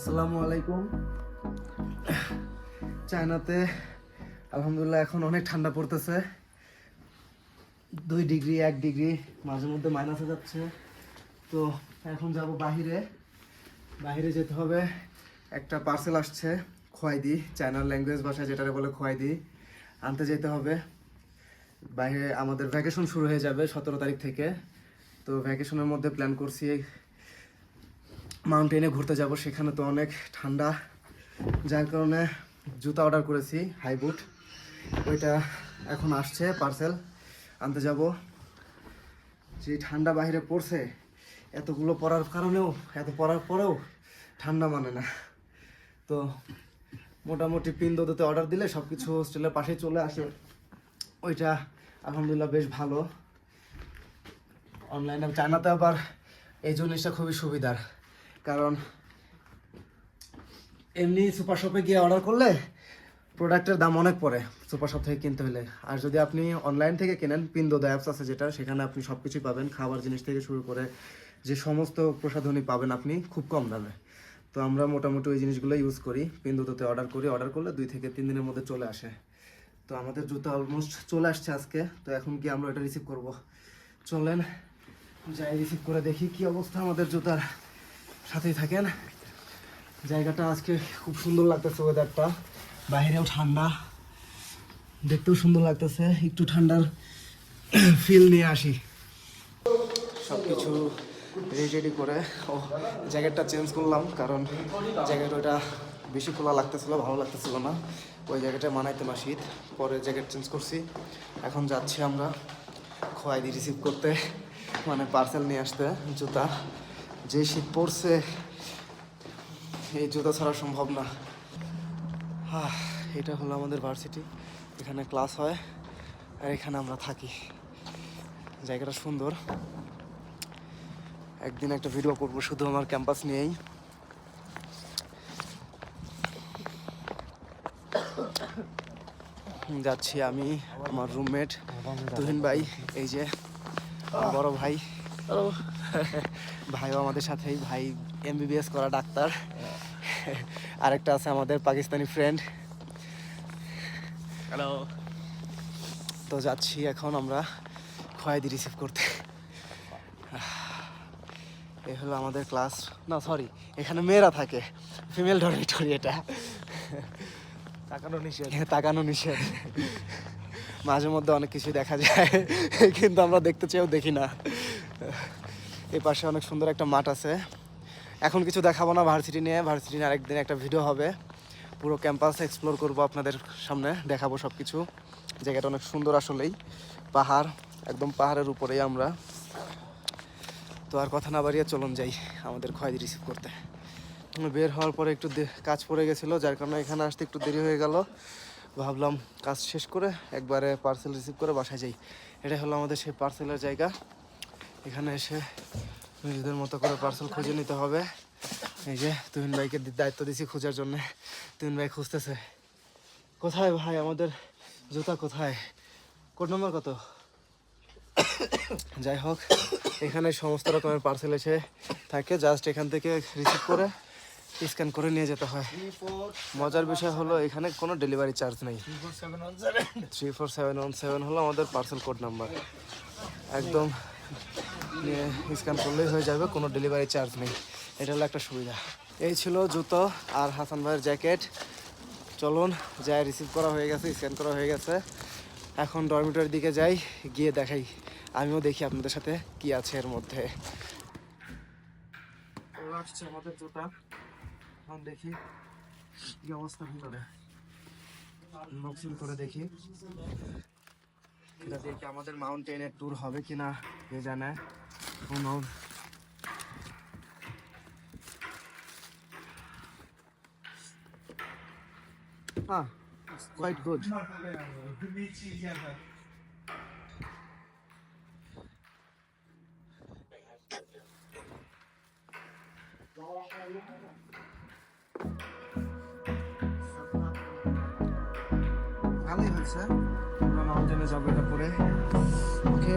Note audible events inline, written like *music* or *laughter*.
আসসালামু আলাইকুম। চায়নাতে আলহামদুলিল্লাহ এখন অনেক ঠান্ডা পড়তেছে। দুই ডিগ্রি, এক ডিগ্রি, মাঝে মধ্যে মাইনাসে যাচ্ছে। তো এখন যাব বাহিরে। বাহিরে যেতে হবে। একটা পার্সেল আসছে, খোয়াইদি, চায়নার ল্যাঙ্গুয়েজ ভাষায় যেটারে বলে খোয়াইদি। আনতে যেতে হবে। বাইরে আমাদের ভ্যাকেশন শুরু হয়ে যাবে সতেরো তারিখ থেকে। তো ভ্যাকেশনের মধ্যে প্ল্যান করছি মাউন্টেনে ঘুরতে যাব, সেখানে তো অনেক ঠান্ডা। যার কারণে জুতা অর্ডার করেছি হাই বুট ওইটা এখন আসছে পার্সেল আনতে যাব। যে ঠান্ডা বাইরে পড়ছে, এতগুলো পরার কারণেও, এত পরার পরেও ঠান্ডা মানে না। তো মোটামুটি পিন দোতে অর্ডার দিলে সব কিছু হোস্টেলের পাশেই চলে আসে। ওইটা আলহামদুলিল্লাহ বেশ ভালো। অনলাইনে চায়নাতে আবার এই জিনিসটা খুবই সুবিধার। কারণ এমনি সুপার শপে গিয়ে অর্ডার করলে প্রোডাক্টের দাম অনেক পড়ে। সুপার শপ থেকে কিনতে হলে। আর যদি আপনি অনলাইন থেকে কেনেন পিন্দোদা অ্যাপস আছে যেটা, সেখানে আপনি সব কিছুই পাবেন। খাবার জিনিস থেকে শুরু করে যে সমস্ত প্রসাধনী পাবেন আপনি খুব কম দামে। তো আমরা মোটামুটি ওই জিনিসগুলো ইউজ করি। পিন্দোতে অর্ডার করি। অর্ডার করলে দুই থেকে তিন দিনের মধ্যে চলে আসে। তো আমাদের জুতো অলমোস্ট চলে আসছে আজকে। তো এখন কি আমরা এটা রিসিভ করব। চলেন, যাই রিসিভ করে দেখি কি অবস্থা আমাদের জুতার। সাথেই থাকেন। জায়গাটা আজকে খুব সুন্দর লাগতেছে ওয়েদারটা বাইরেও ঠান্ডা। দেখতেও সুন্দর লাগতেছে। একটু ঠান্ডার ফিল নিয়ে আসি। সব কিছু রেডি করে, ও জ্যাকেটটা চেঞ্জ করলাম কারণ জ্যাকেট ওইটা বেশি খোলা লাগতেছিল, ভালো লাগতেছিল না। ওই জ্যাকেটে মানাইতে না শীত। পরে জ্যাকেট চেঞ্জ করছি। এখন যাচ্ছি আমরা খোয়াইদি রিসিভ করতে মানে পার্সেল নিয়ে আসতে, জুতা। যে শীত পড়ছে, এই জুতা ছাড়া সম্ভব না। এটা হলো আমাদের ভার্সিটি এখানে ক্লাস হয় আর এখানে আমরা থাকি। জায়গাটা সুন্দর। একদিন একটা ভিডিও করব শুধু আমার ক্যাম্পাস নিয়েই। যাচ্ছি আমি, আমার রুমমেট তুহিন ভাই, এই যে, বড় ভাই। *laughs* ভাইও আমাদের সাথেই ভাই এমবিবিএস করা ডাক্তার। আরেকটা আছে আমাদের পাকিস্তানি ফ্রেন্ড হ্যালো তো যাচ্ছি এখন আমরা খয়েদি রিসিভ করতে। এই হলো আমাদের ক্লাস না সরি এখানে মেয়েরা থাকে। ফিমেল ডরমিটরি এটা। তাকানো নিষেধ। এখানে তাকানো নিষেধ। মাঝে মধ্যে অনেক কিছু দেখা যায় কিন্তু আমরা দেখতে চেয়েও দেখি না। এই পাশে অনেক সুন্দর একটা মাঠ আছে। এখন কিছু দেখাবো না ভার্সিটি নিয়ে। ভার্সিটি নিয়ে আরেকদিন একটা ভিডিও হবে। পুরো ক্যাম্পাস এক্সপ্লোর করব আপনাদের সামনে। দেখাবো সব কিছু জায়গাটা অনেক সুন্দর আসলেই। পাহাড়, একদম পাহাড়ের উপরেই আমরা। তো আর কথা না বাড়িয়ে চলুন যাই আমাদের খয়েদি রিসিভ করতে। বের হওয়ার পরে একটু কাজ পড়ে গেছিল, যার কারণে এখানে আসতে একটু দেরি হয়ে গেল। ভাবলাম কাজ শেষ করে একবারে পার্সেল রিসিভ করে বাসায় যাই। এটা হলো আমাদের সেই পার্সেলের জায়গা। এখানে এসে নিজেদের মতো করে পার্সেল খুঁজে নিতে হবে। এই যে তুহিন ভাইকে দায়িত্ব দিছি খোঁজার জন্য। তুহিন ভাই খুঁজতেছে। কোথায় ভাই আমাদের জুতা কোথায়? কোড নম্বর কত? যাই হোক, এখানে সমস্ত রকমের পার্সেল এসে থাকে। জাস্ট এখান থেকে রিসিভ করে স্ক্যান করে নিয়ে যেতে হয়। মজার বিষয় হলো এখানে কোনো ডেলিভারি চার্জ নেই। Three four seven one seven হলো আমাদের পার্সেল কোড নাম্বার একদম স্ক্যান করলেই হয়ে যাবে, কোনো ডেলিভারি চার্জ নেই। এটা হলো একটা সুবিধা। এই ছিল জুতো আর হাসান ভাইয়ের জ্যাকেট। চলুন, যাই রিসিভ করা হয়ে গেছে, স্ক্যান করা হয়ে গেছে। এখন ডরমিটরির দিকে যাই, গিয়ে দেখাই। আমিও দেখি আপনাদের সাথে কি আছে এর মধ্যে। আমাদের দেখি করে দেখি। আমাদের মাউন্টেনের ট্যুর হবে কিনা, কে জানে। কোনো হ্যাঁ কোয়াইট গুড ভালোই হয়েছে। আমরা মাউন্টেনে যাব এটা পরে। ওকে